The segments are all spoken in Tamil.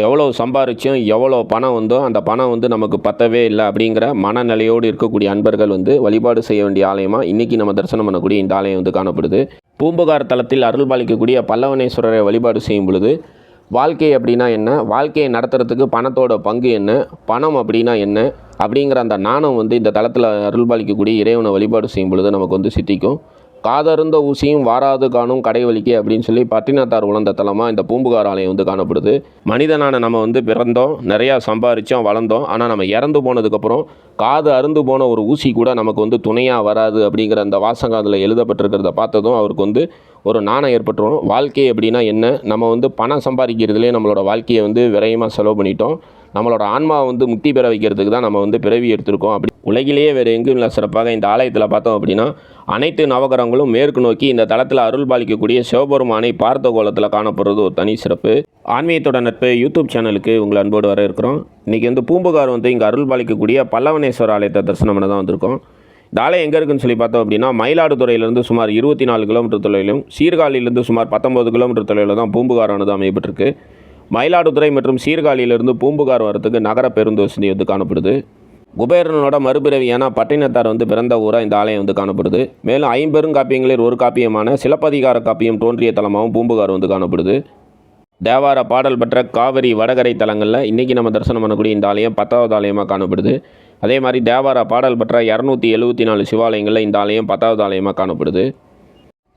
எவ்வளோ சம்பாரிச்சும் எவ்வளோ பணம் வந்தோ அந்த பணம் வந்து நமக்கு பத்தவே இல்லை அப்படிங்கிற மனநிலையோடு இருக்கக்கூடிய அன்பர்கள் வந்து வழிபாடு செய்ய வேண்டிய ஆலயமாக இன்றைக்கி நம்ம தரிசனம் பண்ணக்கூடிய இந்த ஆலயம் வந்து காணப்படுது. பூம்புகார் தலத்தில் அருள் பாலிக்கக்கூடிய பல்லவனேஸ்வரரை வழிபாடு செய்யும் பொழுது வாழ்க்கை அப்படின்னா என்ன? வாழ்க்கையை நடத்துறதுக்கு பணத்தோட பங்கு என்ன? பணம் அப்படின்னா என்ன? அப்படிங்கிற அந்த நாணம் வந்து இந்த தளத்தில் அருள் பாலிக்கக்கூடிய இறைவனை வழிபாடு செய்யும் பொழுது நமக்கு வந்து சித்திக்கும். காதருந்த ஊசியும் வாராது காணும் கடைவலிக்கு அப்படின்னு சொல்லி பட்டினத்தார் உழந்த தலமாக இந்த பூம்புகார் ஆலயம் வந்து காணப்படுது. மனிதனான நம்ம வந்து பிறந்தோம் நிறையா சம்பாரித்தோம் வளர்ந்தோம். ஆனால் நம்ம இறந்து போனதுக்கப்புறம் காது அருந்து போன ஒரு ஊசி கூட நமக்கு வந்து துணையாக வராது அப்படிங்கிற அந்த வாசகம் எழுதப்பட்டிருக்கிறத பார்த்ததும் அவருக்கு வந்து ஒரு நாணம் ஏற்பட்டுரும். வாழ்க்கை அப்படின்னா என்ன? நம்ம வந்து பணம் சம்பாதிக்கிறதுலே நம்மளோட வாழ்க்கையை வந்து விரயமாக செலவு பண்ணிட்டோம். நம்மளோட ஆன்மாவை வந்து முக்தி பெற வைக்கிறதுக்கு தான் நம்ம வந்து பிறவி எடுத்திருக்கோம் அப்படி உலகிலேயே வேறு எங்கும் இல்லை. சிறப்பாக இந்த ஆலயத்தில் பார்த்தோம் அப்படின்னா அனைத்து நவகரங்களும் மேற்கு நோக்கி இந்த தளத்தில் அருள் பாலிக்கக்கூடிய சிவபெருமானை பார்த்த கோலத்தில் காணப்படுறது ஒரு தனி சிறப்பு. ஆன்மீகத்தோட நட்பு யூடியூப் சேனலுக்கு உங்களை அன்போடு வர இருக்கிறோம் இன்றைக்கி வந்து பூம்புகார் வந்து இங்கே அருள் பாலிக்கக்கூடிய பல்லவனேஸ்வர ஆலயத்தை தரிசனம் பண்ண தான் வந்திருக்கோம். இந்த ஆலயம் எங்கே இருக்குன்னு சொல்லி பார்த்தோம் அப்படின்னா மயிலாடுதுறையிலேருந்து சுமார் இருபத்தி நாலு கிலோமீட்டர் தொலைவிலும் சீர்காழியிலேருந்து சுமார் பத்தொம்பது கிலோமீட்டர் தொலைவில் தான் பூம்புகாரானது அமையப்பட்டிருக்கு. மயிலாடுதுறை மற்றும் சீர்காழியிலிருந்து பூம்புகார் வரத்துக்கு நகர பேருந்து வசதி வந்து காணப்படுது. குபேரனோட மறுபிறவியான பட்டினத்தார் வந்து பிறந்த ஊராக இந்த ஆலயம் வந்து காணப்படுது. மேலும் ஐம்பெரும் காப்பியங்களில் ஒரு காப்பியமான சிலப்பதிகார காப்பியம் தோன்றிய தலமாகவும் பூம்புகார் வந்து காணப்படுது. தேவார பாடல் பெற்ற காவிரி வடகரை தலங்களில் இன்றைக்கி நம்ம தரிசனம் பண்ணக்கூடிய இந்த ஆலயம் பத்தாவது ஆலயமாக காணப்படுது. அதே மாதிரி தேவார பாடல் பெற்ற இரநூத்தி எழுபத்தி நாலு சிவாலயங்களில் இந்த ஆலயம் பத்தாவது ஆலயமாக காணப்படுது.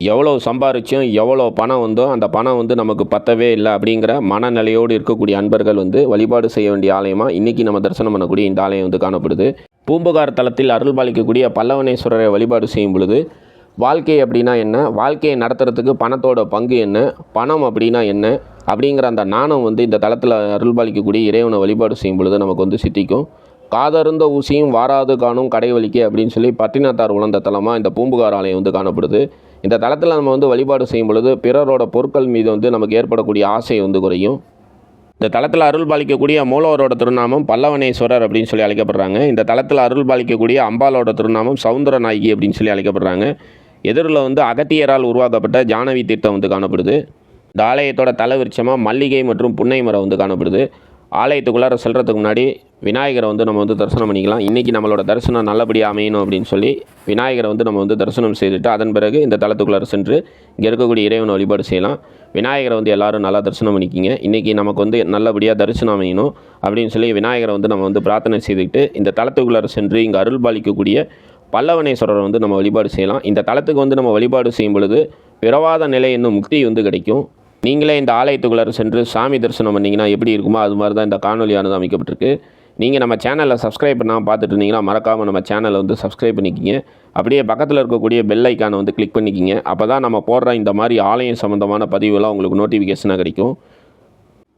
எவ்வளோ சம்பாரிச்சும் எவ்வளோ பணம் வந்தோ அந்த பணம் வந்து நமக்கு பத்தவே இல்லை அப்படிங்கிற மனநிலையோடு இருக்கக்கூடிய அன்பர்கள் வந்து வழிபாடு செய்ய வேண்டிய ஆலயமாக இன்றைக்கி நம்ம தரிசனம் பண்ணக்கூடிய இந்த ஆலயம் வந்து காணப்படுது. பூம்புகார் தலத்தில் அருள் பாலிக்கக்கூடிய பல்லவனேஸ்வரரை வழிபாடு செய்யும் பொழுது வாழ்க்கை அப்படின்னா என்ன? வாழ்க்கையை நடத்துறதுக்கு பணத்தோட பங்கு என்ன? பணம் அப்படின்னா என்ன? அப்படிங்கிற அந்த நாணம் வந்து இந்த தளத்தில் அருள் பாலிக்கக்கூடிய இறைவனை வழிபாடு செய்யும் பொழுது நமக்கு வந்து சித்திக்கும். காதருந்த ஊசியும் வாராது காணும் கடை வலிக்கு அப்படின்னு சொல்லி பட்டினத்தார் உழந்த தலமாக இந்த பூம்புகார் ஆலயம் வந்து காணப்படுது. இந்த தளத்தில் நம்ம வந்து வழிபாடு செய்யும் பொழுது பிறரோட பொருட்கள் மீது வந்து நமக்கு ஏற்படக்கூடிய ஆசை வந்து குறையும். இந்த தளத்தில் அருள் பாலிக்கக்கூடிய மூலவரோட திருநாமம் பல்லவனேஸ்வரர் அப்படின்னு சொல்லி அழைக்கப்படுறாங்க. இந்த தளத்தில் அருள் பாலிக்கக்கூடிய அம்பாலோட திருநாமம் சவுந்தர நாயகி அப்படின்னு சொல்லி அழைக்கப்படுறாங்க. எதிரில் வந்து அகத்தியரால் உருவாக்கப்பட்ட ஜானவி தீர்த்தம் வந்து காணப்படுது. இந்த ஆலயத்தோட தலைவிருச்சமாக மல்லிகை மற்றும் புன்னை மரம் வந்து காணப்படுது. ஆலயத்துக்குள்ளார செல்கிறதுக்கு முன்னாடி விநாயகரை வந்து நம்ம வந்து தரிசனம் பண்ணிக்கலாம். இன்றைக்கி நம்மளோட தரிசனம் நல்லபடியாக அமையணும் அப்படின்னு சொல்லி விநாயகரை வந்து நம்ம வந்து தரிசனம் செய்துட்டு அதன் பிறகு இந்த தளத்துக்குள்ளார சென்று இங்கே இருக்கக்கூடிய இறைவனை வழிபாடு செய்யலாம். விநாயகரை வந்து எல்லாரும் நல்லா தரிசனம் பண்ணிக்கிங்க. இன்றைக்கி நமக்கு வந்து நல்லபடியாக தரிசனம் அமையணும் அப்படின்னு சொல்லி விநாயகரை வந்து நம்ம வந்து பிரார்த்தனை செய்துக்கிட்டு இந்த தளத்துக்குள்ளார சென்று இங்கே அருள் பாலிக்கக்கூடிய பல்லவனேஸ்வரரை வந்து நம்ம வழிபாடு செய்யலாம். இந்த தளத்துக்கு வந்து நம்ம வழிபாடு செய்யும் பொழுது பிறவாத நிலை என்னும் முக்தி வந்து கிடைக்கும். நீங்களே இந்த ஆலயத்துக்குள்ளே சென்று சாமி தரிசனம் பண்ணிங்கன்னா எப்படி இருக்குமோ அது மாதிரி தான் இந்த காணொலியானது அமைக்கப்பட்டிருக்கு. நீங்கள் நம்ம சேனலில் சப்ஸ்கிரைப் பண்ணாமல் பார்த்துட்டு இருந்தீங்கன்னா மறக்காமல் நம்ம சேனலை வந்து சப்ஸ்கிரைப் பண்ணிக்கிங்க. அப்படியே பக்கத்தில் இருக்கக்கூடிய பெல் ஐக்கானை வந்து கிளிக் பண்ணிக்கிங்க. அப்போ தான் நம்ம போடுற இந்த மாதிரி ஆலயம் சம்மந்தமான பதிவுலாம் உங்களுக்கு நோட்டிஃபிகேஷனாக கிடைக்கும்.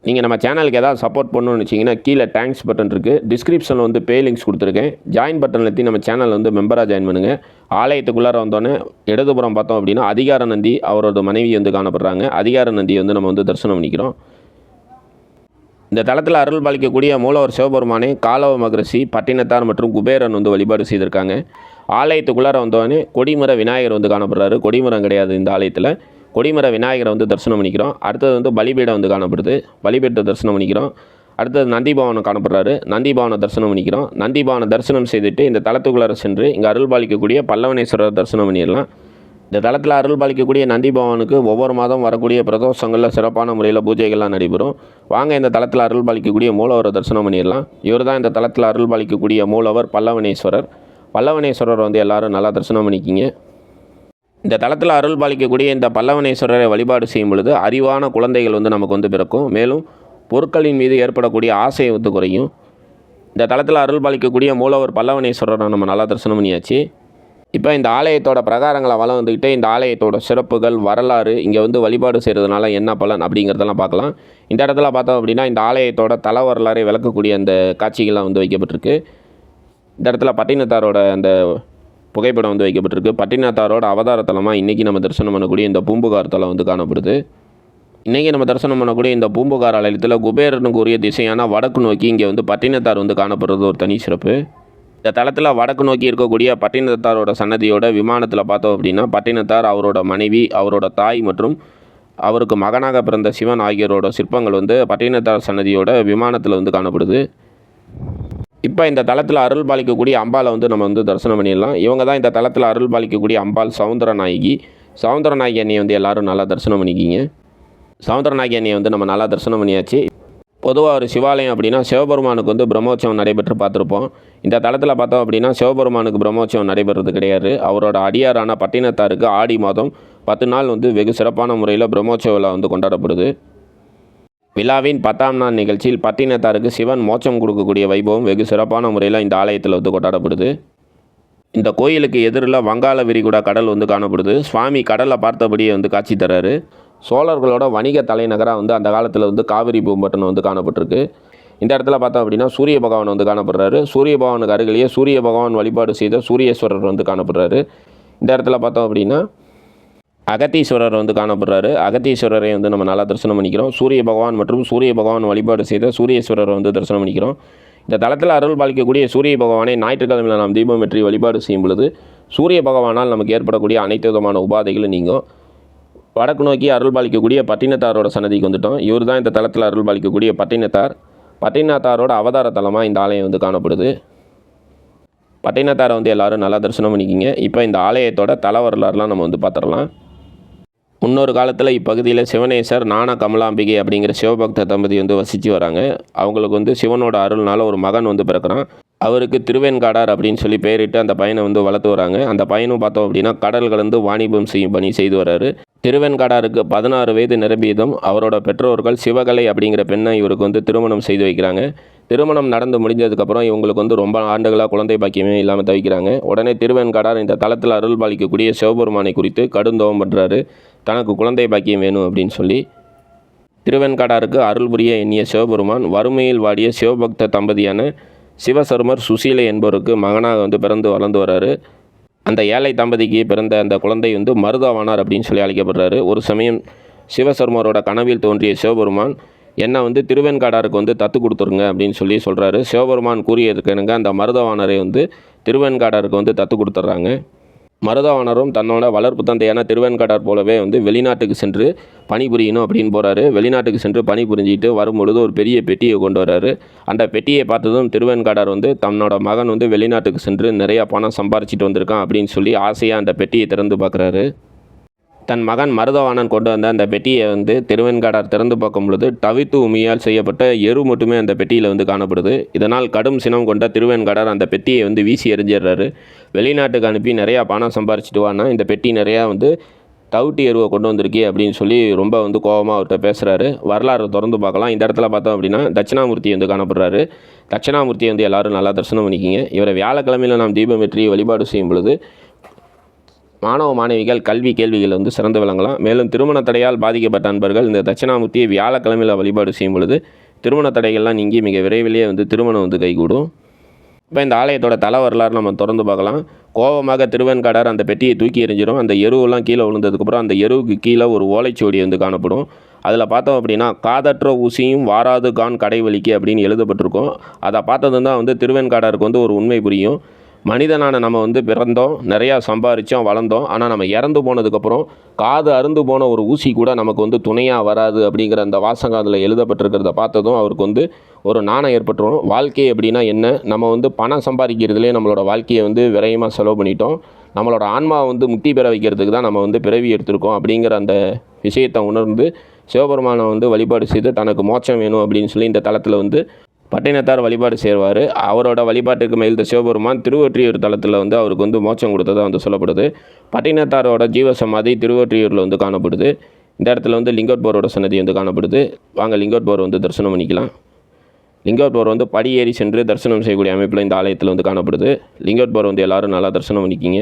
நீங்கள் நம்ம சேனலுக்கு ஏதாவது சப்போர்ட் பண்ணணும்னு வச்சிங்கன்னா கீழே தேங்க்ஸ் பட்டன் இருக்குது டிஸ்கிரிப்ஷனில் வந்து பே லிங்க்ஸ் கொடுத்துருக்கேன். ஜாயின் பட்டன் எத்தி நம்ம சேனலில் வந்து மெம்பராக ஜாயின் பண்ணுங்கள் ஆலயத்துக்குள்ளார வந்தோடனே இடதுபுறம் பார்த்தோம் அப்படின்னா அதிகார நந்தி அவரோட மனைவி வந்து காணப்படுறாங்க. அதிகார நந்தியை வந்து நம்ம வந்து தரிசனம் பண்ணிக்கிறோம். இந்த தளத்தில் அருள் பாலிக்கக்கூடிய மூலவர் சிவபெருமானே காலவ மகரிஷி பட்டினத்தார் மற்றும் குபேரன் வந்து வழிபாடு செய்திருக்காங்க. ஆலயத்துக்குள்ளார வந்தோடனே கொடிமர விநாயகர் வந்து காணப்படுறாரு. கொடிமரம் கிடையாது இந்த ஆலயத்தில். கொடிமர விநாயகரை வந்து தரிசனம் பண்ணிக்கிறோம். அடுத்தது வந்து பலிபீடம் வந்து காணப்படுது. பலிபீடத்தை தரிசனம் பண்ணிக்கிறோம். அடுத்தது நந்திபவனம் காணப்படுறாரு. நந்தி பவனை தரிசனம் பண்ணிக்கிறோம். நந்தி பவனை தரிசனம் செய்துட்டு இந்த தளத்துக்குள்ளார சென்று இங்கே அருள் பாலிக்கக்கூடிய பல்லவனேஸ்வரர் தரிசனம் பண்ணிடலாம். இந்த தளத்தில் அருள் பாலிக்கக்கூடிய நந்தி பவனுக்கு ஒவ்வொரு மாதம் வரக்கூடிய பிரதோஷங்களில் சிறப்பான முறையில் பூஜைகள்லாம் நடைபெறும். வாங்க இந்த தளத்தில் அருள் பாலிக்கக்கூடிய மூலவரை தரிசனம் பண்ணிடலாம். இவர் தான் இந்த தளத்தில் அருள் பாலிக்கக்கூடிய மூலவர் பல்லவனேஸ்வரர். பல்லவனேஸ்வரர் வந்து எல்லாரும் நல்லா தரிசனம் பண்ணிக்கிங்க. இந்த தளத்தில் அருள் பாலிக்கக்கூடிய இந்த பல்லவனேஸ்வரரை வழிபாடு செய்யும் பொழுது அறிவான குழந்தைகள் வந்து நமக்கு வந்து பிறக்கும். மேலும் பொருட்களின் மீது ஏற்படக்கூடிய ஆசையை வந்து குறையும். இந்த தளத்தில் அருள் பாலிக்கக்கூடிய மூலவர் பல்லவனேஸ்வரரை நம்ம நல்லா தரிசனம் பண்ணியாச்சு. இப்போ இந்த ஆலயத்தோட பிரகாரங்களை வளம் வந்துக்கிட்டே இந்த ஆலயத்தோட சிறப்புகள் வரலாறு இங்கே வந்து வழிபாடு செய்கிறதுனால என்ன பலன் அப்படிங்கிறதெல்லாம் பார்க்கலாம். இந்த இடத்துல பார்த்தோம் அப்படின்னா இந்த ஆலயத்தோட தல வரலாறை விளக்கக்கூடிய அந்த காட்சிகள்லாம் வந்து வைக்கப்பட்டிருக்கு. இந்த இடத்துல பட்டினத்தாரோட அந்த புகைப்படம் வந்து வைக்கப்பட்டிருக்கு. பட்டினத்தாரோட அவதார தலமாக இன்றைக்கி நம்ம தரிசனம் பண்ணக்கூடிய இந்த பூம்புகார் தலம் வந்து காணப்படுது. இன்றைக்கி நம்ம தரிசனம் பண்ணக்கூடிய இந்த பூம்புகார் ஆலயத்தில் குபேரனுக்கு உரிய திசையான வடக்கு நோக்கி இங்கே வந்து பட்டினத்தார் வந்து காணப்படுறது ஒரு தனி சிறப்பு. இந்த தளத்தில் வடக்கு நோக்கி இருக்கக்கூடிய பட்டினத்தாரோட சன்னதியோட விமானத்தில் பார்த்தோம் அப்படின்னா பட்டினத்தார் அவரோட மனைவி அவரோட தாய் மற்றும் அவருக்கு மகனாக பிறந்த சிவன் ஆகியோரோட சிற்பங்கள் வந்து பட்டினத்தார் சன்னதியோட விமானத்தில் வந்து காணப்படுது. இப்போ இந்த தளத்தில் அருள் பாலிக்கக்கூடிய அம்பாலை வந்து நம்ம வந்து தரிசனம் பண்ணிடலாம். இவங்க தான் இந்த தளத்தில் அருள் பாலிக்கக்கூடிய அம்பாள் சவுந்தரநாயகி. சவுந்தரநாயகி அண்ணியை வந்து எல்லாரும் நல்லா தரிசனம் பண்ணிக்கிங்க. சவுந்தரநாயகி அண்ணியை வந்து நம்ம நல்லா தரிசனம் பண்ணியாச்சு. பொதுவாக ஒரு சிவாலயம் அப்படின்னா சிவபெருமானுக்கு வந்து பிரம்மோற்சவம் நடைபெற்று பார்த்துருப்போம். இந்த தளத்தில் பார்த்தோம் அப்படின்னா சிவபெருமானுக்கு பிரம்மோற்சவம் நடைபெறது கிடையாது. அவரோட அடியாரான பட்டினத்தாருக்கு ஆடி மாதம் பத்து நாள் வந்து வெகு சிறப்பான முறையில் பிரம்மோற்சவ விழா வந்து கொண்டாடப்படுது. விழாவின் பத்தாம் நாள் நிகழ்ச்சியில் பட்டினத்தாருக்கு சிவன் மோட்சம் கொடுக்கக்கூடிய வைபவம் வெகு சிறப்பான முறையில் இந்த ஆலயத்தில் வந்து கொண்டாடப்படுது. இந்த கோயிலுக்கு எதிரில் வங்காள விரிகுடா கடல் வந்து காணப்படுது. சுவாமி கடலை பார்த்தபடியே வந்து காட்சி தர்றாரு சோழர்களோட வணிக தலைநகராக வந்து அந்த காலத்தில் வந்து காவிரி பூம்பட்டினம் வந்து காணப்பட்டிருக்கு. இந்த இடத்துல பார்த்தோம் அப்படின்னா சூரிய பகவான் வந்து காணப்படுறாரு. சூரிய பகவானுக்கு அருகிலேயே சூரிய பகவான் வழிபாடு செய்த சூரியேஸ்வரர் வந்து காணப்படுறாரு. இந்த இடத்துல பார்த்தோம் அப்படின்னா அகத்தீஸ்வரர் வந்து காணப்படுறாரு. அகத்தீஸ்வரரை வந்து நம்ம நல்லா தரிசனம் பண்ணிக்கிறோம். சூரிய பகவான் மற்றும் சூரிய பகவான் வழிபாடு செய்த சூரியஸ்வரரை வந்து தரிசனம் பண்ணிக்கிறோம். இந்த தளத்தில் அருள் பாலிக்கக்கூடிய சூரிய பகவானை ஞாயிற்றுக்கிழமையில் நாம் தீபம் வெற்றி வழிபாடு செய்யும் பொழுது சூரிய பகவானால் நமக்கு ஏற்படக்கூடிய அனைத்து விதமான உபாதைகளும் நீங்கும். வடக்கு நோக்கி அருள் பாலிக்கக்கூடிய பட்டினத்தாரோட சன்னதிக்கு வந்துட்டோம். இவர் தான் இந்த தளத்தில் அருள் பாலிக்கக்கூடிய பட்டினத்தார். பட்டினத்தாரோட அவதார தலமாக இந்த ஆலயம் வந்து காணப்படுது. பட்டினத்தாரை வந்து எல்லோரும் நல்லா தரிசனம் பண்ணிக்கிங்க. இப்போ இந்த ஆலயத்தோட தல வரலாறுலாம் நம்ம வந்து பார்த்துடலாம் முன்னொரு காலத்தில் இப்பகுதியில் சிவனேசர் ஞான கமலாம்பிகை அப்படிங்கிற சிவபக்த தம்பதி வந்து வசித்து வராங்க. அவங்களுக்கு வந்து சிவனோட அருள்னால ஒரு மகன் வந்து பிறக்கிறான். அவருக்கு திருவெண்காடார் அப்படின்னு சொல்லி பெயரிட்டு அந்த பையனை வந்து வளர்த்து வராங்க. அந்த பையனும் பார்த்தோம் அப்படின்னா கடல் கலந்து வாணிபம் செய்யும் பணி செய்து வர்றாரு திருவெண்காடாருக்கு பதினாறு வயது நிரம்பியதும் அவரோட பெற்றோர்கள் சிவகலை அப்படிங்கிற பெண்ணை இவருக்கு வந்து திருமணம் செய்து வைக்கிறாங்க. திருமணம் நடந்து முடிஞ்சதுக்கப்புறம் இவங்களுக்கு வந்து ரொம்ப ஆண்டுகளாக குழந்தை பாக்கியமே இல்லாமல் தவிக்கிறாங்க. உடனே திருவெண்காடார் இந்த தளத்தில் அருள் பாலிக்கக்கூடிய சிவபெருமானை குறித்து கடுந்தோம் பண்ணுறாரு தனக்கு குழந்தை பாக்கியம் வேணும் அப்படின்னு சொல்லி திருவெண்காடாருக்கு அருள் புரிய எண்ணிய சிவபெருமான் வறுமையில் வாடிய சிவபக்த தம்பதியான சிவசருமர் சுசீலை என்பவருக்கு மகனாக வந்து பிறந்து வளர்ந்து வர்றாரு அந்த ஏழை தம்பதிக்கு பிறந்த அந்த குழந்தை வந்து மருதாவானார் அப்படின்னு சொல்லி அழைக்கப்படுறாரு. ஒரு சமயம் சிவசர்மரோட கனவில் தோன்றிய சிவபெருமான் என்னை வந்து திருவெண்காடாருக்கு வந்து தத்து கொடுத்துருங்க அப்படின்னு சொல்லி சொல்கிறாரு சிவபெருமான் கூறியதுக்கு அந்த மருதவானரை வந்து திருவெண்காடாருக்கு வந்து தத்து கொடுத்துட்றாங்க. மருதவானரும் தன்னோட வளர்ப்பு தந்தையான திருவெண்காடார் போலவே வந்து வெளிநாட்டுக்கு சென்று பணிபுரியணும் அப்படின்னு போகிறாரு வெளிநாட்டுக்கு சென்று பணிபுரிஞ்சிட்டு வரும்பொழுது ஒரு பெரிய பெட்டியை கொண்டு வர்றாரு அந்த பெட்டியை பார்த்ததும் திருவெண்காடார் வந்து தன்னோட மகன் வந்து வெளிநாட்டுக்கு சென்று நிறையா பணம் சம்பாரிச்சிட்டு வந்திருக்கான் அப்படின்னு சொல்லி ஆசையாக அந்த பெட்டியை திறந்து பார்க்குறாரு. தன் மகன் மருதவாணன் கொண்டு வந்த அந்த பெட்டியை வந்து திருவெண்காடார் திறந்து பார்க்கும் பொழுது தவித்து உமியால் செய்யப்பட்ட எரு மட்டுமே அந்த பெட்டியில் வந்து காணப்படுது. இதனால் கடும் சினம் கொண்ட திருவெண்காடார் அந்த பெட்டியை வந்து வீசி எறிஞ்சிடுறாரு. வெளிநாட்டுக்கு அனுப்பி நிறையா பணம் சம்பாரிச்சிட்டு வானா இந்த பெட்டி நிறையா வந்து தவிட்டு எருவை கொண்டு வந்திருக்கே அப்படின்னு சொல்லி ரொம்ப வந்து கோபமாக அவர்கிட்ட பேசுகிறாரு வரலாறு திறந்து பார்க்கலாம். இந்த இடத்துல பார்த்தோம் அப்படின்னா தட்சிணாமூர்த்தி வந்து காணப்படுறாரு. தட்சிணாமூர்த்தியை வந்து எல்லாரும் நல்லா தரிசனம் பண்ணிக்கிங்க. இவரை வியாழக்கிழமையில் நாம் தீபம் வெற்றி வழிபாடு செய்யும் பொழுது மாணவ மாணவிகள் கல்வி கேள்விகள் வந்து சிறந்து விளங்கலாம். மேலும் திருமண தடையால் பாதிக்கப்பட்ட அன்பர்கள் இந்த தட்சிணாமூர்த்தியை வியாழக்கிழமையில் வழிபாடு செய்யும் பொழுது திருமண தடைகள்லாம் நீங்கி மிக விரைவிலேயே வந்து திருமணம் வந்து கைகூடும். இப்போ இந்த ஆலயத்தோட தலை வரலாறு நம்ம திறந்து பார்க்கலாம். கோபமாக திருவெண்காடார் அந்த பெட்டியை தூக்கி எறிஞ்சிடும் அந்த எருவெல்லாம் கீழே விழுந்ததுக்கப்புறம் அந்த எருவுக்கு கீழே ஒரு ஓலைச்சுவடி வந்து காணப்படும். அதில் பார்த்தோம் அப்படின்னா காதற்ற ஊசியும் வாராது கான் கடை வலிக்கு அப்படின்னு எழுதப்பட்டிருக்கும். அதை பார்த்தது தான் வந்து திருவெண்காடாருக்கு வந்து ஒரு உண்மை புரியும். மனிதனான நம்ம வந்து பிறந்தோம் நிறையா சம்பாரித்தோம் வளர்ந்தோம். ஆனால் நம்ம இறந்து போனதுக்கப்புறம் காது அருந்து போன ஒரு ஊசி கூட நமக்கு வந்து துணையாக வராது அப்படிங்கிற அந்த வாசகம் அதில் எழுதப்பட்டிருக்கிறத பார்த்ததும் அவருக்கு வந்து ஒரு நாணம் ஏற்பட்டுரும். வாழ்க்கை அப்படின்னா என்ன? நம்ம வந்து பணம் சம்பாதிக்கிறதுலே நம்மளோட வாழ்க்கையை வந்து விரயமாக செலவு பண்ணிட்டோம். நம்மளோட ஆன்மாவை வந்து முக்தி பெற வைக்கிறதுக்கு தான் நம்ம வந்து பிறவி எடுத்திருக்கோம் அப்படிங்கிற அந்த விஷயத்தை உணர்ந்து சிவபெருமானை வந்து வழிபாடு செய்து தனக்கு மோட்சம் வேணும் அப்படின்னு சொல்லி இந்த தளத்தில் வந்து பட்டினத்தார் வழிபாடு செய்வார். அவரோட வழிபாட்டுக்கு மகிழ்ந்த சிவபெருமான் திருவொற்றியூர் தலத்தில் வந்து அவருக்கு வந்து மோட்சம் கொடுத்ததாக வந்து சொல்லப்படுது. பட்டினத்தாரோட ஜீவ சமாதி திருவொற்றியூரில் வந்து காணப்படுது. இந்த இடத்துல வந்து லிங்கோட்போரோட சன்னதி வந்து காணப்படுது. வாங்க லிங்கோட்போர் வந்து தரிசனம் பண்ணிக்கலாம். லிங்கோட்போர் வந்து படியேறி சென்று தரிசனம் செய்யக்கூடிய அமைப்பில் இந்த ஆலயத்தில் வந்து காணப்படுது. லிங்கோட்போர் வந்து எல்லோரும் நல்லா தரிசனம் பண்ணிக்கிங்க.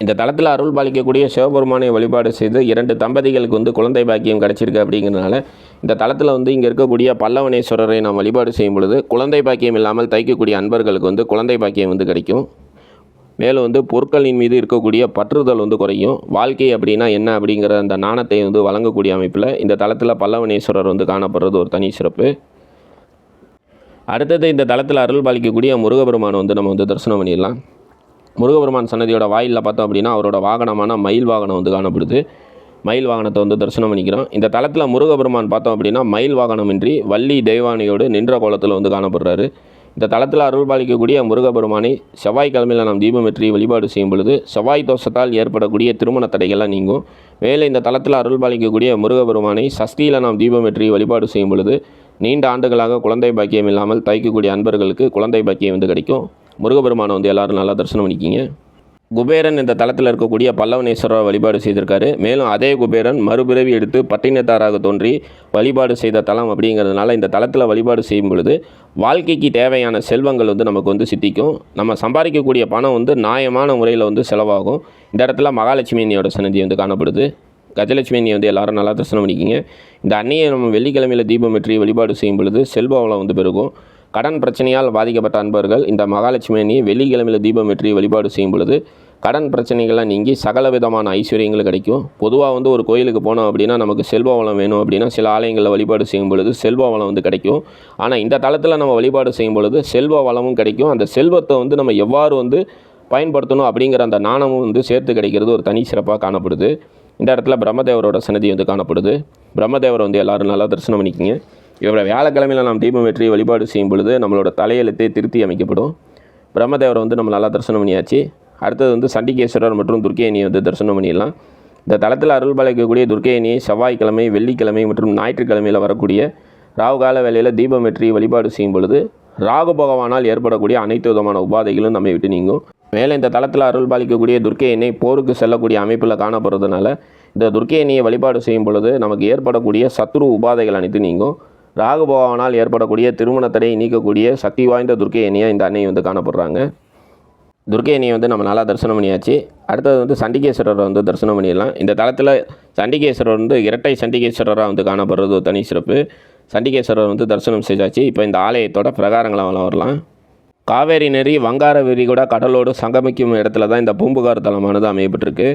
இந்த தளத்தில் அருள் பாலிக்கக்கூடிய சிவபெருமானை வழிபாடு செய்து இரண்டு தம்பதிகளுக்கு வந்து குழந்தை பாக்கியம் கிடச்சிருக்கு அப்படிங்கிறதுனால இந்த தளத்தில் வந்து இங்கே இருக்கக்கூடிய பல்லவனேஸ்வரரை நாம் வழிபாடு செய்யும் பொழுது குழந்தை பாக்கியம் இல்லாமல் தைக்கக்கூடிய அன்பர்களுக்கு வந்து குழந்தை பாக்கியம் வந்து கிடைக்கும். மேலும் வந்து பொருட்களின் மீது இருக்கக்கூடிய பற்றுதல் வந்து குறையும். வாழ்க்கை அப்படின்னா என்ன அப்படிங்கிற அந்த நாணத்தை வந்து வழங்கக்கூடிய அமைப்பில் இந்த தளத்தில் பல்லவனேஸ்வரர் வந்து காணப்படுறது ஒரு தனி சிறப்பு. அடுத்தது இந்த தளத்தில் அருள் பாலிக்கக்கூடிய முருகபெருமானை வந்து நம்ம வந்து தரிசனம் பண்ணிடலாம். முருகபெருமான் சன்னதியோட வாயிலில் பார்த்தோம் அப்படின்னா அவரோட வாகனமான மயில் வாகனம் வந்து காணப்படுது. மயில் வாகனத்தை வந்து தரிசனம் பண்ணிக்கிறோம். இந்த தளத்தில் முருகபெருமான் பார்த்தோம் அப்படின்னா மயில் வாகனமின்றி வள்ளி தெய்வானையோடு நின்ற கோலத்தில் வந்து காணப்படுறாரு. இந்த தளத்தில் அருள் பாலிக்கக்கூடிய முருகபெருமானை செவ்வாய்க்கிழமையில் நாம் தீபமேற்றி வழிபாடு செய்யும் பொழுது செவ்வாய் தோஷத்தால் ஏற்படக்கூடிய திருமண தடைகள்லாம் நீங்கும். மேலே இந்த தளத்தில் அருள் பாலிக்கக்கூடிய முருகபெருமானை சஷ்டியில் நாம் தீபமேற்றி வழிபாடு செய்யும் பொழுது நீண்ட ஆண்டுகளாக குழந்தை பாக்கியம் இல்லாமல் தைக்கக்கூடிய அன்பர்களுக்கு குழந்தை பாக்கியம் வந்து கிடைக்கும். முருகபெருமானை வந்து எல்லாரும் நல்லா தரிசனம் பண்ணிக்கிங்க. குபேரன் இந்த தளத்தில் இருக்கக்கூடிய பல்லவனேஸ்வரர் வழிபாடு செய்திருக்காரு. மேலும் அதே குபேரன் மறுபிறவி எடுத்து பட்டினத்தாராக தோன்றி வழிபாடு செய்த தலம் அப்படிங்கிறதுனால இந்த தளத்தில் வழிபாடு செய்யும் பொழுது வாழ்க்கைக்கு தேவையான செல்வங்கள் வந்து நமக்கு வந்து சித்திக்கும். நம்ம சம்பாதிக்கக்கூடிய பணம் வந்து நியாயமான முறையில் வந்து செலவாகும். இந்த இடத்துல மகாலட்சுமி சன்னதி வந்து காணப்படுது. கஜலட்சுமி வந்து எல்லாரும் நல்லா தரிசனம் பண்ணிக்கிங்க. இந்த அன்னையை நம்ம வெள்ளிக்கிழமையில் தீபம் வெற்றி வழிபாடு செய்யும் பொழுது செல்வ வளம் வந்து பெருகும். கடன் பிரச்சனையால் பாதிக்கப்பட்ட அன்பர்கள் இந்த மகாலட்சுமி அணியை வெள்ளிக்கிழமையில் தீபம் வெற்றி வழிபாடு செய்யும் பொழுது கடன் பிரச்சனைகள்லாம் நீங்கி சகல விதமான ஐஸ்வர்யங்கள் கிடைக்கும். பொதுவாக வந்து ஒரு கோயிலுக்கு போனோம் அப்படின்னா நமக்கு செல்வ வளம் வேணும் அப்படின்னா சில ஆலயங்களில் வழிபாடு செய்யும் பொழுது செல்வ வளம் வந்து கிடைக்கும். ஆனால் இந்த தளத்தில் நம்ம வழிபாடு செய்யும் பொழுது செல்வ வளமும் கிடைக்கும். அந்த செல்வத்தை வந்து நம்ம எவ்வாறு வந்து பயன்படுத்தணும் அப்படிங்கிற அந்த நாணமும் வந்து சேர்த்து கிடைக்கிறது ஒரு தனி சிறப்பாக காணப்படுது. இந்த இடத்துல பிரம்மதேவரோட சன்னதி வந்து காணப்படுது. பிரம்மதேவர் வந்து எல்லாரும் நல்லா தரிசனம் பண்ணிக்கிங்க. இவரை வியாழக்கிழமையில் நாம் தீபம் வெற்றி வழிபாடு செய்யும் பொழுது நம்மளோட தலையெழுத்தே திருத்தி அமைக்கப்படும். பிரம்மதேவரை வந்து நம்ம நல்லா தரிசனம் பண்ணியாச்சு. அடுத்தது வந்து சண்டிகேஸ்வரர் மற்றும் துர்க்கையணியை வந்து தரிசனம் பண்ணிடலாம். இந்த தளத்தில் அருள் பழைக்கக்கூடிய துர்க்கையணியை செவ்வாய்க்கிழமை வெள்ளிக்கிழமை மற்றும் ஞாயிற்றுக்கிழமையில் வரக்கூடிய ராகு கால வேலையில் தீபம் வெற்றி வழிபாடு செய்யும் பொழுது ராகு பகவானால் ஏற்படக்கூடிய அனைத்து விதமான உபாதைகளும் நம்மை விட்டு நீங்கும். மேலே இந்த தளத்தில் அருள் பாலிக்கக்கூடிய துர்க்கையனை போருக்கு செல்லக்கூடிய அமைப்பில் காணப்படுறதுனால இந்த துர்க்கை வழிபாடு செய்யும் பொழுது நமக்கு ஏற்படக்கூடிய சத்ரு உபாதைகள் அனைத்து நீங்கும். ராகு பகவானால் ஏற்படக்கூடிய திருமண தடையை நீக்கக்கூடிய சக்தி வாய்ந்த துர்க்கை அணியாக இந்த அன்னை வந்து காணப்படுறாங்க. துர்க்கை அணியை வந்து நம்ம நல்லா தரிசனம் பண்ணியாச்சு. அடுத்தது வந்து சண்டிகேஸ்வரரை வந்து தரிசனம் பண்ணிடலாம். இந்த தளத்தில் சண்டிகேஸ்வரர் வந்து இரட்டை சண்டிகேஸ்வரராக வந்து காணப்படுறது ஒரு தனி சிறப்பு. சண்டிகேஸ்வரர் வந்து தரிசனம் செய்தாச்சு இப்போ இந்த ஆலயத்தோட பிரகாரங்களை வரலாம். காவேரி நெறி வங்கார கூட கடலோடு சங்கமிக்கும் இடத்துல தான் இந்த பூம்புகார் தலமானது அமையப்பட்டிருக்கு.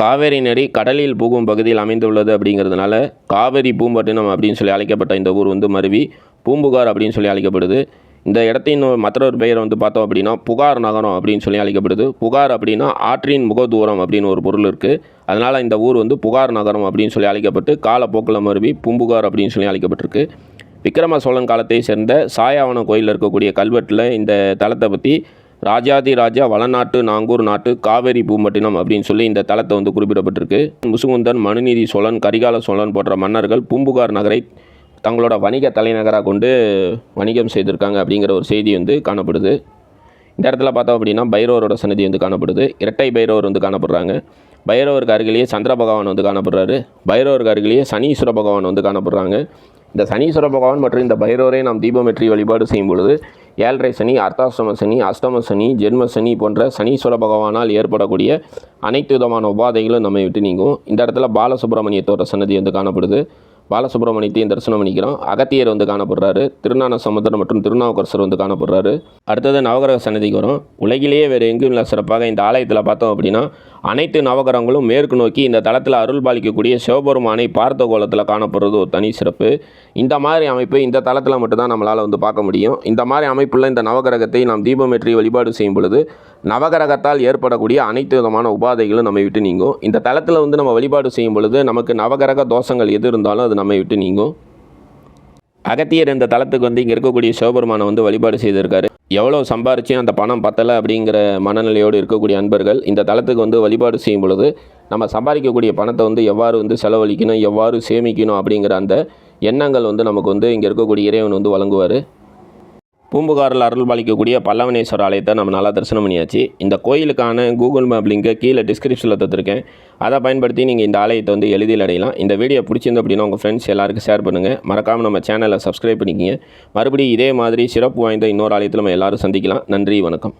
காவேரி நெறி கடலில் புகும் பகுதியில் அமைந்துள்ளது அப்படிங்கிறதுனால காவேரி பூம்பட்டினம் அப்படின்னு சொல்லி அழைக்கப்பட்ட இந்த ஊர் வந்து மருவி பூம்புகார் அப்படின்னு சொல்லி அழைக்கப்படுது. இந்த இடத்தின் மற்றொரு பெயர் வந்து பார்த்தோம் அப்படின்னா புகார் நகரம் அப்படின்னு சொல்லி அழைக்கப்படுது. புகார் அப்படின்னா ஆற்றின் முகதூரம் அப்படின்னு ஒரு பொருள் இருக்குது அதனால் இந்த ஊர் வந்து புகார் நகரம் அப்படின்னு சொல்லி அழைக்கப்பட்டு காலப்போக்கில் மருவி பூம்புகார் அப்படின்னு சொல்லி அழைக்கப்பட்டிருக்கு. விக்ரம சோழன் காலத்தை சேர்ந்த சாயாவனம் கோயிலில் இருக்கக்கூடிய கல்வெட்டில் இந்த தளத்தை பற்றி ராஜாதி ராஜா வளநாட்டு நாங்கூர் நாட்டு காவேரி பூம்பட்டினம் அப்படின்னு சொல்லி இந்த தலத்தை வந்து குறிப்பிடப்பட்டிருக்கு. முசுகுந்தன் மனுநீதி சோழன் கரிகால சோழன் போன்ற மன்னர்கள் பூம்புகார் நகரை தங்களோட வணிக தலைநகராக கொண்டு வணிகம் செய்திருக்காங்க அப்படிங்கிற ஒரு செய்தி வந்து காணப்படுது. இந்த இடத்துல பார்த்தோம் அப்படின்னா பைரவரோட சன்னதி வந்து காணப்படுது. இரட்டை பைரவர் வந்து காணப்படுறாங்க. பைரவருக்கு அருகிலேயே சந்திர பகவான் வந்து காணப்படுறாரு. பைரவருக்கு அருகிலேயே சனீஸ்வர பகவான் வந்து காணப்படுறாங்க. இந்த சனீஸ்வர பகவான் மற்றும் இந்த பைரவரை நாம் தீபமெற்றி வழிபாடு செய்யும் பொழுது ஏழரை சனி அர்த்தாஷ்டம சனி அஷ்டம சனி ஜென்ம சனி போன்ற சனீஸ்வர பகவானால் ஏற்படக்கூடிய அனைத்து விதமான உபாதைகளும் நம்மை விட்டு நீங்கும். இந்த இடத்துல பாலசுப்ரமணியத்தோட சன்னதி வந்து காணப்படுது. பாலசுப்ரமணியத்தையும் தரிசனம் பண்ணிக்கிறோம். அகத்தியர் வந்து காணப்படுறாரு. திருநான சமுத்திரம் மற்றும் திருநாவுக்கரசர் வந்து காணப்படுறாரு. அடுத்தது நவகிரக சன்னதிக்கு வரும். உலகிலேயே வேறு எங்கும் இல்லை. சிறப்பாக இந்த ஆலயத்தில் பார்த்தோம் அப்படின்னா அனைத்து நவகிரகங்களும் மேற்கு நோக்கி இந்த தளத்தில் அருள் பாலிக்கக்கூடிய சிவபெருமானை பார்த்த கோலத்தில் காணப்படுறது ஒரு தனி சிறப்பு. இந்த மாதிரி அமைப்பு இந்த தளத்தில் மட்டும்தான் நம்மளால் வந்து பார்க்க முடியும். இந்த மாதிரி அமைப்புள்ள இந்த நவகிரகத்தை நாம் தீபமேற்றி வழிபாடு செய்யும் பொழுது நவகிரகத்தால் ஏற்படக்கூடிய அனைத்து விதமான உபாதைகளும் நம்மை விட்டு நீங்கும். இந்த தளத்தில் வந்து நம்ம வழிபாடு செய்யும் பொழுது நமக்கு நவகிரக தோஷங்கள் எது இருந்தாலும் அது நம்மை விட்டு நீங்கும். அகத்தியர் இந்த தளத்துக்கு வந்து இங்கே இருக்கக்கூடிய சிவபெருமானை வந்து வழிபாடு செய்திருக்காரு. எவ்வளோ சம்பாரிச்சும் அந்த பணம் பத்தலை அப்படிங்கிற மனநிலையோடு இருக்கக்கூடிய அன்பர்கள் இந்த தளத்துக்கு வந்து வழிபாடு செய்யும் பொழுது நம்ம சம்பாதிக்கக்கூடிய பணத்தை வந்து எவ்வாறு வந்து செலவழிக்கணும் எவ்வாறு சேமிக்கணும் அப்படிங்கிற அந்த எண்ணங்கள் வந்து நமக்கு வந்து இங்கே இருக்கக்கூடிய இறைவன் வந்து வழங்குவார். பூம்புகாரில் அருள் பாலிக்கக்கூடிய பல்லவனேஸ்வர ஆலயத்தை நம்ம நல்லா தரிசனம் பண்ணியாச்சு. இந்த கோயிலுக்கான கூகுள் மேப் லிங்கை கீழே டிஸ்கிரிப்ஷனில் தத்துருக்கேன் அதை பயன்படுத்தி நீங்கள் இந்த ஆலயத்தை வந்து எளிதில் அடையலாம். இந்த வீடியோ பிடிச்சிருந்து அப்படின்னா உங்கள் ஃப்ரெண்ட்ஸ் எல்லாருக்கும் ஷேர் பண்ணுங்கள் மறக்காமல் நம்ம சேனலை சப்ஸ்கிரைப் பண்ணிக்கிங்க. மறுபடியும் இதே மாதிரி சிறப்பு வாய்ந்த இன்னொரு ஆலயத்தில் நம்ம எல்லாரும் சந்திக்கலாம். நன்றி வணக்கம்.